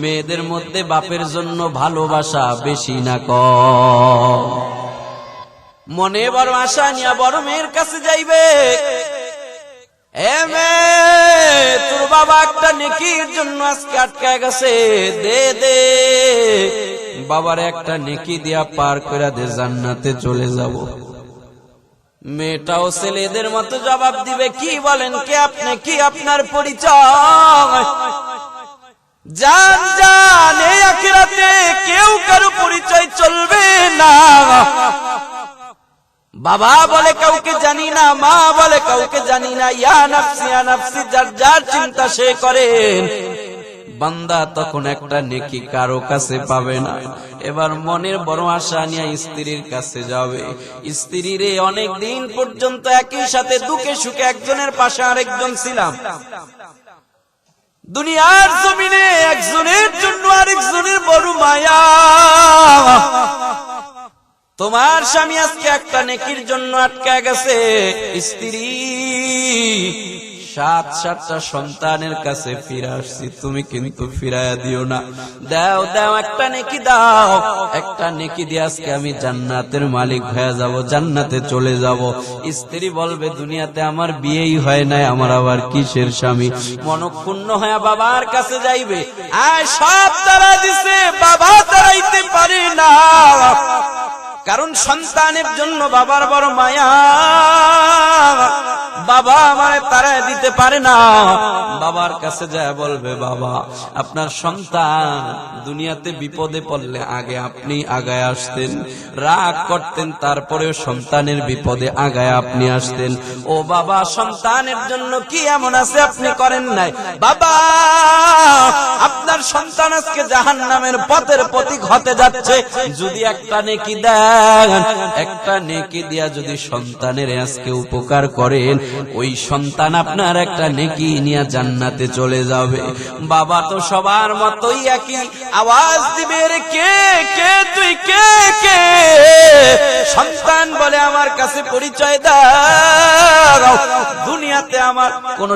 মেয়েদের মধ্যে বাপের জন্য ভালোবাসা বেশি না কম। মনে বড় আশা নিয়া বড় মেয়ের কাছে যাইবে। তোর বাবা একটা নেকির জন্য আজকে আটকায় গেছে। দে দে। বাবার একটা নেকি দিয়া পার করে দে, জান্নাতে চলে যাব। মেয়েটাও ছেলেদের মতো জবাব দিবে, কি বলেন কে আপনি, কি আপনার পরিচয়? জান জান, এই আখিরাতে কেউ কারও পরিচয় চলবে না। বাবা বলে কাউকে জানি না, মা বলে কাউকে জানি না, ইয়া নাফসি ইয়া নাফসি, যার যার চিন্তা সে করেন। বান্দা তখন একটা নেকি কারও কাছে পাবে না। এবার মনের বড় আশা নিয়ে স্ত্রীর কাছে যাবে। স্ত্রীর অনেক দিন পর্যন্ত একই সাথে দুঃখে সুখে একজনের পাশে আরেকজন ছিলাম। দুনিয়ার জমিনে তোমার স্বামী আজকে একটা নেকির জন্য আটকা গেছে। স্ত্রী, সাত, সাতটা সন্তানের কাছে ফিরে আসছি। তুমি কিন্তু ফিরাইয়া দিও না। দাও দাও, একটা নেকি দাও। একটা নেকি দিয়ে আজকে আমি জান্নাতের মালিক হয়ে যাব, জান্নাতে চলে যাব। স্ত্রী বলবে, দুনিয়াতে আমার বিয়েই হয় নাই, আমার আবার কিসের স্বামী? মনক্ষুণ্ণ হয়ে বাবার কাছে যাইবে। আয়, সব তারা দিছে বাবা তারাইতে পারে না কারণ সন্তানের জন্য বাবার বড় মায়া। বাবা আমার তারা দিতে পারে না। বাবার কাছে যায় বলবে, বাবা, আপনার সন্তান দুনিয়াতে বিপদে পড়লে আগে আপনি আগায় আসতেন। রাগ করতেন, তারপরেও সন্তানের বিপদে আগায় আপনি আসতেন। ও বাবা, সন্তানের জন্য কি এমন আছে আপনি করেন নাই? বাবা আপনার সন্তান আজকে জাহান নামের পথের প্রতীক হতে যাচ্ছে। যদি একটা নেকি দেন, একটা নেকি দিয়া যদি সন্তানের আজকে উপকার করেন, ওই সন্তান আপনার একটা নেকি নিয়ে জান্নাতে চলে যাবে। বাবা তো সবার মতোই একই, আওয়াজ দিবে রে কে কে তুই, কে কে? সন্তান বলে আমার কাছে পরিচয় দাও। দুনিয়াতে আমার কোন